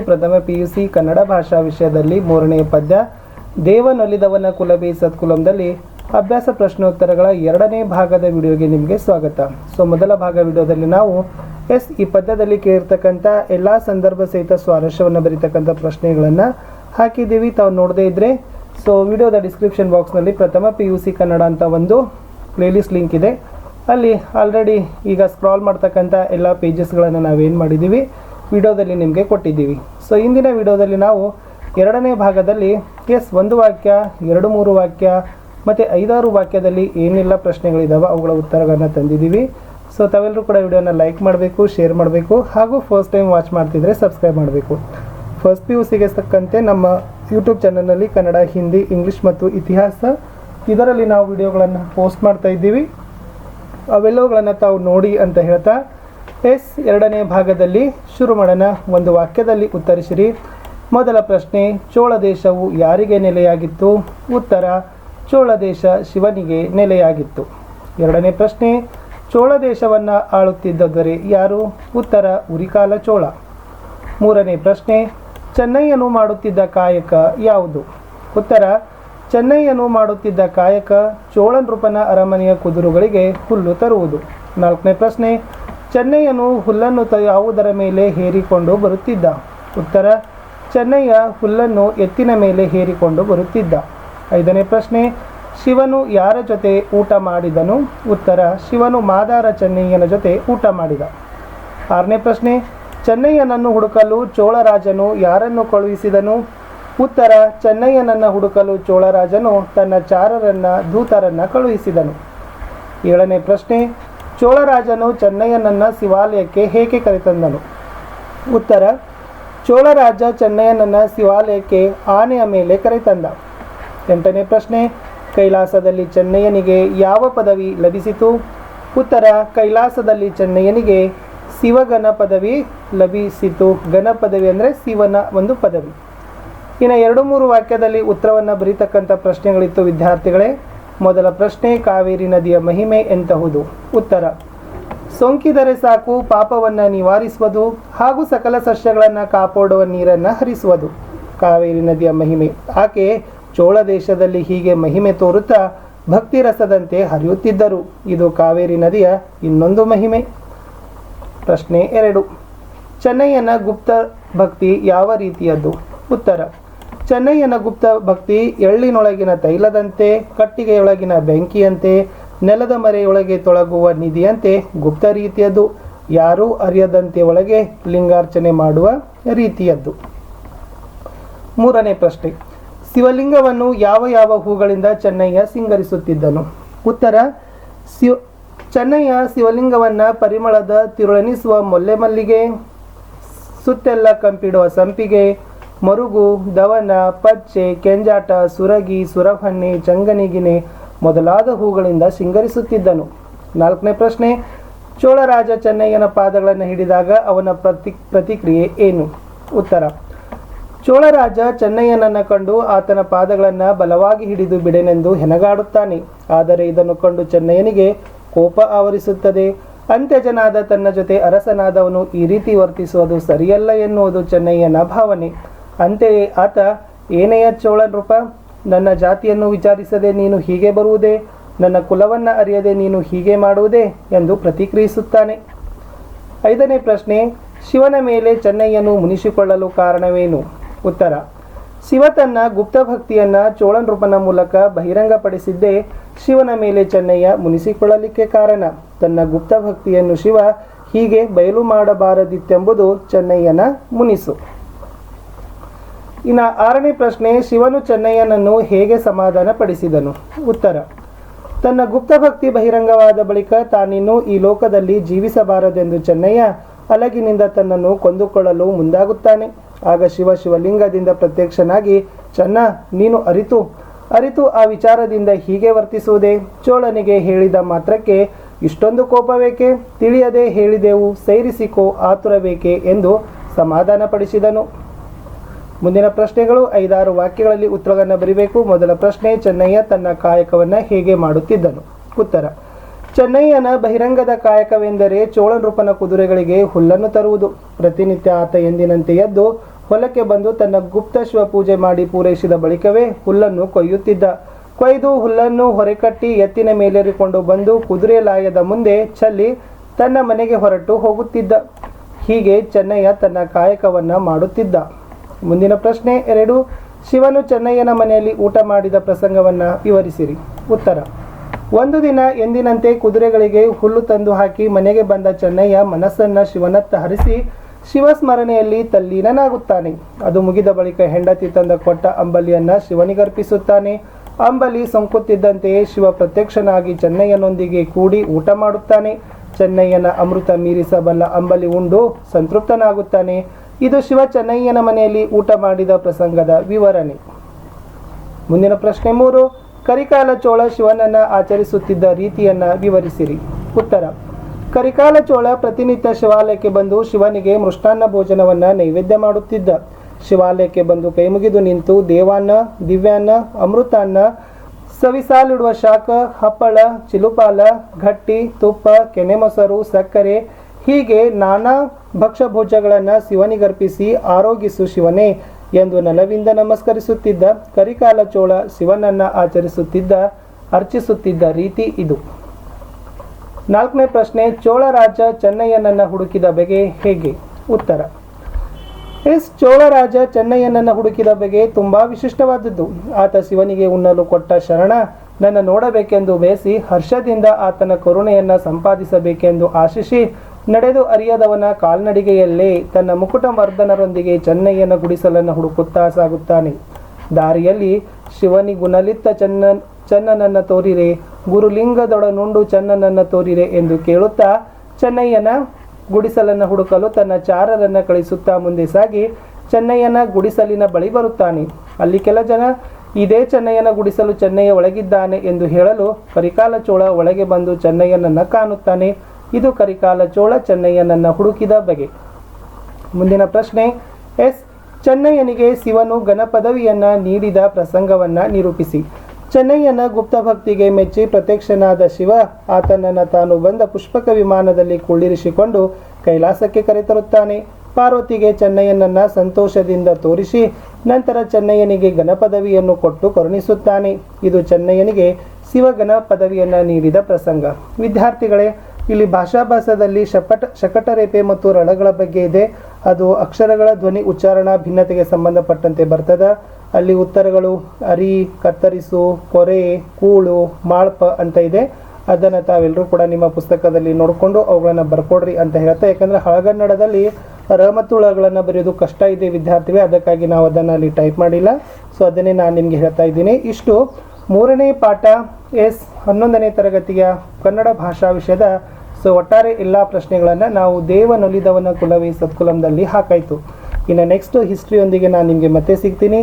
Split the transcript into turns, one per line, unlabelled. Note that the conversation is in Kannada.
ಪ್ರಥಮ ಪಿ ಯು ಸಿ ಕನ್ನಡ ಭಾಷಾ ವಿಷಯದಲ್ಲಿ ಮೂರನೆಯ ಪದ್ಯ, ದೇವನೊಲಿದವನ ಕುಲಬಿ ಸತ್ಕುಲಂದಲ್ಲಿ ಅಭ್ಯಾಸ ಪ್ರಶ್ನೋತ್ತರಗಳ ಎರಡನೇ ಭಾಗದ ವಿಡಿಯೋಗೆ ನಿಮಗೆ ಸ್ವಾಗತ. ಸೊ, ಮೊದಲ ಭಾಗ ವಿಡಿಯೋದಲ್ಲಿ ನಾವು ಎಸ್, ಈ ಪದ್ಯದಲ್ಲಿ ಕೇಳಿರ್ತಕ್ಕಂಥ ಎಲ್ಲ ಸಂದರ್ಭ ಸಹಿತ ಸ್ವಾರಸ್ಯವನ್ನು ಬರೀತಕ್ಕಂಥ ಪ್ರಶ್ನೆಗಳನ್ನು ಹಾಕಿದ್ದೀವಿ. ತಾವು ನೋಡದೇ ಇದ್ದರೆ ಸೊ, ವಿಡಿಯೋದ ಡಿಸ್ಕ್ರಿಪ್ಷನ್ ಬಾಕ್ಸ್ನಲ್ಲಿ ಪ್ರಥಮ ಪಿ ಯು ಸಿ ಕನ್ನಡ ಅಂತ ಒಂದು ಪ್ಲೇಲಿಸ್ಟ್ ಲಿಂಕ್ ಇದೆ. ಅಲ್ಲಿ ಆಲ್ರೆಡಿ ಈಗ ಸ್ಕ್ರಾಲ್ ಮಾಡ್ತಕ್ಕಂಥ ಎಲ್ಲ ಪೇಜಸ್ಗಳನ್ನು ನಾವೇನು ಮಾಡಿದ್ದೀವಿ ವಿಡಿಯೋದಲ್ಲಿ ನಿಮಗೆ ಕೊಟ್ಟಿದ್ದೀವಿ. ಸೊ ಇಂದಿನ ವಿಡಿಯೋದಲ್ಲಿ ನಾವು ಎರಡನೇ ಭಾಗದಲ್ಲಿ ಎಸ್ ಒಂದು ವಾಕ್ಯ, ಎರಡು ಮೂರು ವಾಕ್ಯ, ಮತ್ತು ಐದಾರು ವಾಕ್ಯದಲ್ಲಿ ಏನೆಲ್ಲ ಪ್ರಶ್ನೆಗಳಿದ್ದಾವೆ ಅವುಗಳ ಉತ್ತರಗಳನ್ನು ತಂದಿದ್ದೀವಿ. ಸೊ ತಾವೆಲ್ಲರೂ ಕೂಡ ವಿಡಿಯೋನ ಲೈಕ್ ಮಾಡಬೇಕು, ಶೇರ್ ಮಾಡಬೇಕು, ಹಾಗೂ ಫಸ್ಟ್ ಟೈಮ್ ವಾಚ್ ಮಾಡ್ತಿದ್ರೆ ಸಬ್ಸ್ಕ್ರೈಬ್ ಮಾಡಬೇಕು. ಫಸ್ಟ್ ಪಿ ಯು ಸಿಗೆ ತಕ್ಕಂತೆ ನಮ್ಮ ಯೂಟ್ಯೂಬ್ ಚಾನಲ್ನಲ್ಲಿ ಕನ್ನಡ, ಹಿಂದಿ ಇಂಗ್ಲೀಷ್ ಮತ್ತು ಇತಿಹಾಸ. ಇದರಲ್ಲಿ ನಾವು ವಿಡಿಯೋಗಳನ್ನು ಪೋಸ್ಟ್ ಮಾಡ್ತಾ ಇದ್ದೀವಿ. ಅವೆಲ್ಲವುಗಳನ್ನು ತಾವು ನೋಡಿ ಅಂತ ಹೇಳ್ತಾ ಎಸ್ ಎರಡನೇ ಭಾಗದಲ್ಲಿ ಶುರು ಮಾಡೋಣ ಒಂದು ವಾಕ್ಯದಲ್ಲಿ ಉತ್ತರಿಸಿರಿ. ಮೊದಲ ಪ್ರಶ್ನೆ, ಚೋಳ ದೇಶವು ಯಾರಿಗೆ ನೆಲೆಯಾಗಿತ್ತು? ಉತ್ತರ, ಚೋಳ ದೇಶ ಶಿವನಿಗೆ ನೆಲೆಯಾಗಿತ್ತು. ಎರಡನೇ ಪ್ರಶ್ನೆ, ಚೋಳ ದೇಶವನ್ನು ಆಳುತ್ತಿದ್ದರೆ ದೊರೆ ಯಾರು? ಉತ್ತರ, ಉರಿಕಾಲ ಚೋಳ. ಮೂರನೇ ಪ್ರಶ್ನೆ ಚೆನ್ನೈಯನ್ನು ಮಾಡುತ್ತಿದ್ದ ಕಾಯಕ ಯಾವುದು? ಉತ್ತರ ಚೆನ್ನೈಯನ್ನು ಮಾಡುತ್ತಿದ್ದ ಕಾಯಕ ಚೋಳ ನೃಪನ ಅರಮನೆಯ ಕುದುರುಗಳಿಗೆ ಹುಲ್ಲು ತರುವುದು. ನಾಲ್ಕನೇ ಪ್ರಶ್ನೆ ಚೆನ್ನಯ್ಯನು ಹುಲ್ಲನ್ನು ಯಾವುದರ ಮೇಲೆ ಹೇರಿಕೊಂಡು ಬರುತ್ತಿದ್ದ? ಉತ್ತರ ಚೆನ್ನಯ್ಯ ಹುಲ್ಲನ್ನು ಎತ್ತಿನ ಮೇಲೆ ಹೇರಿಕೊಂಡು ಬರುತ್ತಿದ್ದ. ಐದನೇ ಪ್ರಶ್ನೆ, ಶಿವನು ಯಾರ ಜೊತೆ ಊಟ ಮಾಡಿದನು? ಉತ್ತರ, ಶಿವನು ಮಾದಾರ ಚೆನ್ನಯ್ಯನ ಜೊತೆ ಊಟ ಮಾಡಿದ. ಆರನೇ ಪ್ರಶ್ನೆ ಚೆನ್ನಯ್ಯನನ್ನು ಹುಡುಕಲು ಚೋಳರಾಜನು ಯಾರನ್ನು ಕಳುಹಿಸಿದನು? ಉತ್ತರ ಚೆನ್ನಯ್ಯನನ್ನು ಹುಡುಕಲು ಚೋಳರಾಜನು ತನ್ನ ಚಾರರನ್ನ, ದೂತರನ್ನ ಕಳುಹಿಸಿದನು. ಏಳನೇ ಪ್ರಶ್ನೆ ಚೋಳರಾಜನು ಚೆನ್ನಯ್ಯನನ್ನ ಶಿವಾಲಯಕ್ಕೆ ಹೇಗೆ ಕರೆತಂದನು? ಉತ್ತರ, ಚೋಳರಾಜ ಚೆನ್ನಯ್ಯನನ್ನ ಶಿವಾಲಯಕ್ಕೆ ಆನೆಯ ಮೇಲೆ ಕರೆತಂದ. ಎಂಟನೇ ಪ್ರಶ್ನೆ, ಕೈಲಾಸದಲ್ಲಿ ಚೆನ್ನಯ್ಯನಿಗೆ ಯಾವ ಪದವಿ ಲಭಿಸಿತು? ಉತ್ತರ, ಕೈಲಾಸದಲ್ಲಿ ಚೆನ್ನಯ್ಯನಿಗೆ ಶಿವಗಣ ಪದವಿ ಲಭಿಸಿತು. ಗಣ ಪದವಿ ಅಂದರೆ ಶಿವನ ಒಂದು ಪದವಿ. ಇನ್ನು ಎರಡು ಮೂರು ವಾಕ್ಯದಲ್ಲಿ ಉತ್ತರವನ್ನು ಬರೀತಕ್ಕಂಥ ಪ್ರಶ್ನೆಗಳಿತ್ತು ವಿದ್ಯಾರ್ಥಿಗಳೇ. ಮೊದಲ ಪ್ರಶ್ನೆ, ಕಾವೇರಿ ನದಿಯ ಮಹಿಮೆ ಎಂತಹುದು? ಉತ್ತರ, ಸೋಂಕಿದರೆ ಸಾಕು, ಪಾಪವನ್ನು ನಿವಾರಿಸುವುದು ಹಾಗೂ ಸಕಲ ಸಸ್ಯಗಳನ್ನು ಕಾಪಾಡುವ ನೀರನ್ನು ಹರಿಸುವುದು. ಕಾವೇರಿ ನದಿಯ ಮಹಿಮೆ, ಆಕೆ ಚೋಳ ದೇಶದಲ್ಲಿ ಹೀಗೆ ಮಹಿಮೆ ತೋರುತ್ತಾ ಭಕ್ತಿ ರಸದಂತೆ ಹರಿಯುತ್ತಿದ್ದರು. ಇದು ಕಾವೇರಿ ನದಿಯ ಇನ್ನೊಂದು ಮಹಿಮೆ. ಪ್ರಶ್ನೆ ಎರಡು ಚೆನ್ನಯ್ಯನ ಗುಪ್ತ ಭಕ್ತಿ ಯಾವ ರೀತಿಯದ್ದು? ಉತ್ತರ ಚೆನ್ನಯ್ಯನ ಗುಪ್ತ ಭಕ್ತಿ ಎಳ್ಳಿನೊಳಗಿನ ತೈಲದಂತೆ, ಕಟ್ಟಿಗೆಯೊಳಗಿನ ಬೆಂಕಿಯಂತೆ, ನೆಲದ ಮರೆಯೊಳಗೆ ತೊಳಗುವ ನಿಧಿಯಂತೆ ಗುಪ್ತ ರೀತಿಯದ್ದು. ಯಾರೂ ಅರಿಯದಂತೆ ಒಳಗೆ ಲಿಂಗಾರ್ಚನೆ ಮಾಡುವ ರೀತಿಯದ್ದು. ಮೂರನೇ ಪ್ರಶ್ನೆ. ಶಿವಲಿಂಗವನ್ನು ಯಾವ ಯಾವ ಹೂಗಳಿಂದ ಚೆನ್ನಯ್ಯ ಸಿಂಗರಿಸುತ್ತಿದ್ದನು? ಉತ್ತರ. ಶಿವ ಚೆನ್ನಯ್ಯ ಶಿವಲಿಂಗವನ್ನು ಪರಿಮಳದ ತಿರುಳನಿಸುವ ಮೊಲ್ಲೆ ಮಲ್ಲಿಗೆ ಸುತ್ತೆಲ್ಲ ಕಂಪಿಡುವ ಸಂಪಿಗೆ ಮರುಗು, ದವನ, ಪಚ್ಚೆ, ಕೆಂಜಾಟ, ಸುರಗಿ, ಸುರಭಣ್ಣೆ ಚಂಗನಿಗಿನೆ ಮೊದಲಾದ ಹೂಗಳಿಂದ ಸಿಂಗರಿಸುತ್ತಿದ್ದನು. ನಾಲ್ಕನೇ ಪ್ರಶ್ನೆ, ಚೋಳರಾಜ ಚೆನ್ನಯ್ಯನ ಪಾದಗಳನ್ನು ಹಿಡಿದಾಗ ಅವನ ಪ್ರತಿ, ಪ್ರತಿಕ್ರಿಯೆ ಏನು? ಉತ್ತರ, ಚೋಳರಾಜ ಚೆನ್ನಯ್ಯನನ್ನು ಕಂಡು ಆತನ ಪಾದಗಳನ್ನು ಬಲವಾಗಿ ಹಿಡಿದು ಬಿಡೆನೆಂದು ಹೆನಗಾಡುತ್ತಾನೆ ಆದರೆ ಇದನ್ನು ಕಂಡು ಚೆನ್ನಯ್ಯನಿಗೆ ಕೋಪ ಆವರಿಸುತ್ತದೆ. ಅಂತ್ಯಜನಾದ ತನ್ನ ಜೊತೆ ಅರಸನಾದವನು ಈ ರೀತಿ ವರ್ತಿಸುವುದು ಸರಿಯಲ್ಲ ಎನ್ನುವುದು ಚೆನ್ನಯ್ಯನ ಭಾವನೆ. ಅಂತೆಯೇ ಆತ, ಏನೆಯ ನೃಪ ನನ್ನ ಜಾತಿಯನ್ನು ವಿಚಾರಿಸದೆ ನೀನು ಹೀಗೆ ಬರುವುದೇ? ನನ್ನ ಕುಲವನ್ನು ಅರಿಯದೆ ನೀನು ಹೀಗೆ ಮಾಡುವುದೇ? ಎಂದು ಪ್ರತಿಕ್ರಿಯಿಸುತ್ತಾನೆ. ಐದನೇ ಪ್ರಶ್ನೆ, ಶಿವನ ಮೇಲೆ ಚೆನ್ನಯ್ಯನು ಮುನಿಸಿಕೊಳ್ಳಲು ಕಾರಣವೇನು? ಉತ್ತರ, ಶಿವ ತನ್ನ ಗುಪ್ತ ಭಕ್ತಿಯನ್ನ ಚೋಳ ರೂಪನ ಮೂಲಕ ಬಹಿರಂಗಪಡಿಸಿದ್ದೇ ಶಿವನ ಮೇಲೆ ಚೆನ್ನಯ್ಯ ಮುನಿಸಿಕೊಳ್ಳಲಿಕ್ಕೆ ಕಾರಣ. ತನ್ನ ಗುಪ್ತ ಭಕ್ತಿಯನ್ನು ಶಿವ ಹೀಗೆ ಬಯಲು ಮಾಡಬಾರದಿತ್ತೆಂಬುದು ಚೆನ್ನಯ್ಯನ ಮುನಿಸು. ಇನ್ನು ಆರನೇ ಪ್ರಶ್ನೆ, ಶಿವನು ಚೆನ್ನಯ್ಯನನ್ನು ಹೇಗೆ ಸಮಾಧಾನ ಪಡಿಸಿದನು ಉತ್ತರ, ತನ್ನ ಗುಪ್ತ ಭಕ್ತಿ ಬಹಿರಂಗವಾದ ಬಳಿಕ ತಾನಿನ್ನೂ ಈ ಲೋಕದಲ್ಲಿ ಜೀವಿಸಬಾರದೆಂದು ಚೆನ್ನಯ್ಯ ಅಲಗಿನಿಂದ ತನ್ನನ್ನು ಕೊಂದುಕೊಳ್ಳಲು ಮುಂದಾಗುತ್ತಾನೆ. ಆಗ ಶಿವ ಶಿವಲಿಂಗದಿಂದ ಪ್ರತ್ಯಕ್ಷನಾಗಿ, ಚೆನ್ನ, ನೀನು ಅರಿತು ಅರಿತು ಆ ವಿಚಾರದಿಂದ ಹೀಗೆ ವರ್ತಿಸುವುದೇ? ಚೋಳನಿಗೆ ಹೇಳಿದ ಮಾತ್ರಕ್ಕೆ ಇಷ್ಟೊಂದು ಕೋಪವೇಕೆ? ತಿಳಿಯದೆ ಹೇಳಿದೆವು, ಸೈರಿಸಿಕೋ ಆತುರಬೇಕೆ ಎಂದು ಸಮಾಧಾನಪಡಿಸಿದನು. ಮುಂದಿನ ಪ್ರಶ್ನೆಗಳು ಐದಾರು ವಾಕ್ಯಗಳಲ್ಲಿ ಉತ್ತರಗಳನ್ನು ಬರೀಬೇಕು. ಮೊದಲ ಪ್ರಶ್ನೆ, ಚೆನ್ನಯ್ಯ ತನ್ನ ಕಾಯಕವನ್ನು ಹೇಗೆ ಮಾಡುತ್ತಿದ್ದನು? ಉತ್ತರ, ಚೆನ್ನಯ್ಯನ ಬಹಿರಂಗದ ಕಾಯಕವೆಂದರೆ ಚೋಳನ್ ರೂಪನ ಕುದುರೆಗಳಿಗೆ ಹುಲ್ಲನ್ನು ತರುವುದು. ಪ್ರತಿನಿತ್ಯ ಆತ ಎಂದಿನಂತೆ ಎದ್ದು ಹೊಲಕ್ಕೆ ಬಂದು ತನ್ನ ಗುಪ್ತ ಶಿವ ಪೂಜೆ ಮಾಡಿ ಪೂರೈಸಿದ ಬಳಿಕವೇ ಹುಲ್ಲನ್ನು ಕೊಯ್ಯುತ್ತಿದ್ದ. ಕೊಯ್ದು ಹುಲ್ಲನ್ನು ಹೊರೆಕಟ್ಟಿ ಎತ್ತಿನ ಮೇಲೇರಿಕೊಂಡು ಬಂದು ಕುದುರೆ ಲಾಯದ ಮುಂದೆ ಚಲ್ಲಿ ತನ್ನ ಮನೆಗೆ ಹೊರಟು ಹೋಗುತ್ತಿದ್ದ. ಹೀಗೆ ಚೆನ್ನಯ್ಯ ತನ್ನ ಕಾಯಕವನ್ನು ಮಾಡುತ್ತಿದ್ದ. ಮುಂದಿನ ಪ್ರಶ್ನೆ ಎರಡು. ಶಿವನು ಚೆನ್ನಯ್ಯನ ಮನೆಯಲ್ಲಿ ಊಟ ಮಾಡಿದ ಪ್ರಸಂಗವನ್ನು ವಿವರಿಸಿರಿ. ಉತ್ತರ. ಒಂದು ದಿನ ಎಂದಿನಂತೆ ಕುದುರೆಗಳಿಗೆ ಹುಲ್ಲು ತಂದು ಹಾಕಿ ಮನೆಗೆ ಬಂದ ಚೆನ್ನಯ್ಯ ಮನಸ್ಸನ್ನ ಶಿವನತ್ತ ಹರಿಸಿ ಶಿವಸ್ಮರಣೆಯಲ್ಲಿ ತಲ್ಲೀನನಾಗುತ್ತಾನೆ. ಅದು ಮುಗಿದ ಬಳಿಕ ಹೆಂಡತಿ ತಂದ ಕೊಟ್ಟ ಅಂಬಲಿಯನ್ನ ಶಿವನಿಗರ್ಪಿಸುತ್ತಾನೆ ಅಂಬಲಿ ಸಂಕುತ್ತಿದ್ದಂತೆಯೇ ಶಿವ ಪ್ರತ್ಯಕ್ಷನಾಗಿ ಚೆನ್ನಯ್ಯನೊಂದಿಗೆ ಕೂಡಿ ಊಟ ಮಾಡುತ್ತಾನೆ. ಚೆನ್ನಯ್ಯನ ಅಮೃತ ಮೀರಿಸಬಲ್ಲ ಅಂಬಲಿ ಉಂಡು ಸಂತೃಪ್ತನಾಗುತ್ತಾನೆ. ಇದು ಶಿವ ಚೆನ್ನಯ್ಯನ ಮನೆಯಲ್ಲಿ ಊಟ ಮಾಡಿದ ಪ್ರಸಂಗದ ವಿವರಣೆ. ಮುಂದಿನ ಪ್ರಶ್ನೆ ಮೂರು, ಕರಿಕಾಲ ಚೋಳ ಶಿವನನ್ನ ಆಚರಿಸುತ್ತಿದ್ದ ರೀತಿಯನ್ನ ವಿವರಿಸಿರಿ. ಉತ್ತರ, ಕರಿಕಾಲ ಚೋಳ ಪ್ರತಿನಿತ್ಯ ಶಿವಾಲಯಕ್ಕೆ ಬಂದು ಶಿವನಿಗೆ ಮೃಷ್ಟಾನ್ನ ಭೋಜನವನ್ನ ನೈವೇದ್ಯ ಮಾಡುತ್ತಿದ್ದ. ಶಿವಾಲಯಕ್ಕೆ ಬಂದು ಕೈಮುಗಿದು ನಿಂತು ದೇವಾನ್ನ, ದಿವ್ಯಾನ್ನ, ಅಮೃತಾನ್ನ, ಸವಿಸಾಲಿಡುವ ಶಾಖ, ಹಪ್ಪಳ, ಚಿಲುಪಾಲ ಘಟ್ಟಿ ತುಪ್ಪ, ಕೆನೆ ಮೊಸರು, ಸಕ್ಕರೆ ಹೀಗೆ ನಾನಾ ಭಕ್ಷ್ಯಭೋಜ್ಯಗಳನ್ನು ಶಿವನಿಗರ್ಪಿಸಿ ಆರೋಗಿಸು ಶಿವನೇ ಎಂದು ನಲವಿಂದ ನಮಸ್ಕರಿಸುತ್ತಿದ್ದ ಕರಿಕಾಲ ಚೋಳ ಶಿವನನ್ನ ಆಚರಿಸುತ್ತಿದ್ದ, ಅರ್ಚಿಸುತ್ತಿದ್ದ ರೀತಿ ಇದು. ನಾಲ್ಕನೇ ಪ್ರಶ್ನೆ, ಚೋಳ ರಾಜ ಚೆನ್ನಯ್ಯನನ್ನ ಹುಡುಕಿದ ಬಗೆ ಹೇಗೆ? ಉತ್ತರ, ಎಸ್ ಚೋಳರಾಜ ಚೆನ್ನಯ್ಯನನ್ನು ಹುಡುಕಿದ ಬಗೆ ತುಂಬಾ ವಿಶಿಷ್ಟವಾದದ್ದು. ಆತ ಶಿವನಿಗೆ ಉಣ್ಣಲು ಕೊಟ್ಟ ಶರಣ ನನ್ನ ನೋಡಬೇಕೆಂದು ಬಯಸಿ ಹರ್ಷದಿಂದ ಆತನ ಕರುಣೆಯನ್ನು ಸಂಪಾದಿಸಬೇಕೆಂದು ಆಶಿಸಿ ನಡೆದು ಅರಿಯದವನ ಕಾಲ್ನಡಿಗೆಯಲ್ಲೇ ತನ್ನ ಮುಕುಟಮರ್ದನರೊಂದಿಗೆ ಚೆನ್ನಯ್ಯನ ಗುಡಿಸಲನ್ನು ಹುಡುಕುತ್ತಾ ಸಾಗುತ್ತಾನೆ. ದಾರಿಯಲ್ಲಿ ಶಿವನಿಗುಣಲಿತ್ತ ಚೆನ್ನ ಚೆನ್ನನನ್ನ ತೋರಿರೆ ಗುರುಲಿಂಗದೊಡನುಂಡು ಚನ್ನನನ್ನ ತೋರಿರೆ ಎಂದು ಕೇಳುತ್ತಾ ಚೆನ್ನಯ್ಯನ ಗುಡಿಸಲನ್ನು ಹುಡುಕಲು ತನ್ನ ಚಾರರನ್ನ ಕಳಿಸುತ್ತಾ ಮುಂದೆ ಸಾಗಿ ಚೆನ್ನಯ್ಯನ ಗುಡಿಸಲಿನ ಬಳಿ ಬರುತ್ತಾನೆ. ಅಲ್ಲಿ ಕೆಲ ಜನ, ಇದೇ ಚೆನ್ನಯ್ಯನ ಗುಡಿಸಲು ಚೆನ್ನಯ್ಯ ಒಳಗಿದ್ದಾನೆ ಎಂದು ಹೇಳಲು ಕರಿಕಾಲ ಚೋಳ ಒಳಗೆ ಬಂದು ಚೆನ್ನಯ್ಯನನ್ನ ಕಾಣುತ್ತಾನೆ. ಇದು ಕರಿಕಾಲ ಚೋಳ ಚೆನ್ನಯ್ಯನನ್ನ ಹುಡುಕಿದ ಬಗೆ. ಮುಂದಿನ ಪ್ರಶ್ನೆ, ಎಸ್. ಚೆನ್ನಯ್ಯನಿಗೆ ಶಿವನು ಗಣಪದವಿಯನ್ನ ನೀಡಿದ ಪ್ರಸಂಗವನ್ನು ನಿರೂಪಿಸಿ. ಚೆನ್ನಯ್ಯನ ಗುಪ್ತ ಭಕ್ತಿಗೆ ಮೆಚ್ಚಿ ಪ್ರತ್ಯಕ್ಷನಾದ ಶಿವ ಆತನನ್ನ ತಾನು ಬಂದ ಪುಷ್ಪಕ ವಿಮಾನದಲ್ಲಿ ಕುಳ್ಳಿರಿಸಿಕೊಂಡು ಕೈಲಾಸಕ್ಕೆ ಕರೆತರುತ್ತಾನೆ. ಪಾರ್ವತಿಗೆ ಚೆನ್ನಯ್ಯನನ್ನ ಸಂತೋಷದಿಂದ ತೋರಿಸಿ ನಂತರ ಚೆನ್ನಯ್ಯನಿಗೆ ಗಣಪದವಿಯನ್ನು ಕೊಟ್ಟು ಕರುಣಿಸುತ್ತಾನೆ. ಇದು ಚೆನ್ನಯ್ಯನಿಗೆ ಶಿವಘನ ಪದವಿಯನ್ನು ನೀಡಿದ ಪ್ರಸಂಗ. ವಿದ್ಯಾರ್ಥಿಗಳೇ ಇಲ್ಲಿ ಭಾಷಾಭಾಸದಲ್ಲಿ ಶಪಟ, ಶಕಟರೇಪೆ ಮತ್ತು ರಳಗಳ ಬಗ್ಗೆ ಇದೆ. ಅದು ಅಕ್ಷರಗಳ ಧ್ವನಿ ಉಚ್ಚಾರಣಾ ಭಿನ್ನತೆಗೆ ಸಂಬಂಧಪಟ್ಟಂತೆ ಬರ್ತದ. ಅಲ್ಲಿ ಉತ್ತರಗಳು ಅರಿ, ಕತ್ತರಿಸು, ಕೊರೆ, ಕೂಳು, ಮಾಳ್ಪ ಅಂತ ಇದೆ. ಅದನ್ನು ತಾವೆಲ್ಲರೂ ಕೂಡ ನಿಮ್ಮ ಪುಸ್ತಕದಲ್ಲಿ ನೋಡಿಕೊಂಡು ಅವುಗಳನ್ನು ಬರ್ಕೊಡ್ರಿ ಅಂತ ಹೇಳ್ತಾ ಯಾಕಂದರೆ ಹಳಗನ್ನಡದಲ್ಲಿ ರ ಮತ್ತು ಳಗಳನ್ನು ಬರೆಯೋದು ಕಷ್ಟ ಇದೆ ವಿದ್ಯಾರ್ಥಿಗಳೇ. ಅದಕ್ಕಾಗಿ ನಾವು ಅದನ್ನು ಅಲ್ಲಿ ಟೈಪ್ ಮಾಡಿಲ್ಲ. ಸೊ ಅದನ್ನೇ ನಾನು ನಿಮಗೆ ಹೇಳ್ತಾ ಇದ್ದೀನಿ. ಇಷ್ಟು. ಮೂರನೇ ಪಾಠ ಎಸ್ ಹನ್ನೊಂದನೇ ತರಗತಿಯ ಕನ್ನಡ ಭಾಷಾ ವಿಷಯದ ಸೊ ಒಟ್ಟಾರೆ ಎಲ್ಲ ಪ್ರಶ್ನೆಗಳನ್ನು ನಾವು ದೇವನೊಲಿದವನ ಕುಲವೇ ಸತ್ಕುಲಂದಲ್ಲಿ ಹಾಕಾಯಿತು. ಇನ್ನು ನೆಕ್ಸ್ಟ್ ಹಿಸ್ಟ್ರಿಯೊಂದಿಗೆ ನಾನು ನಿಮಗೆ ಮತ್ತೆ ಸಿಗ್ತೀನಿ.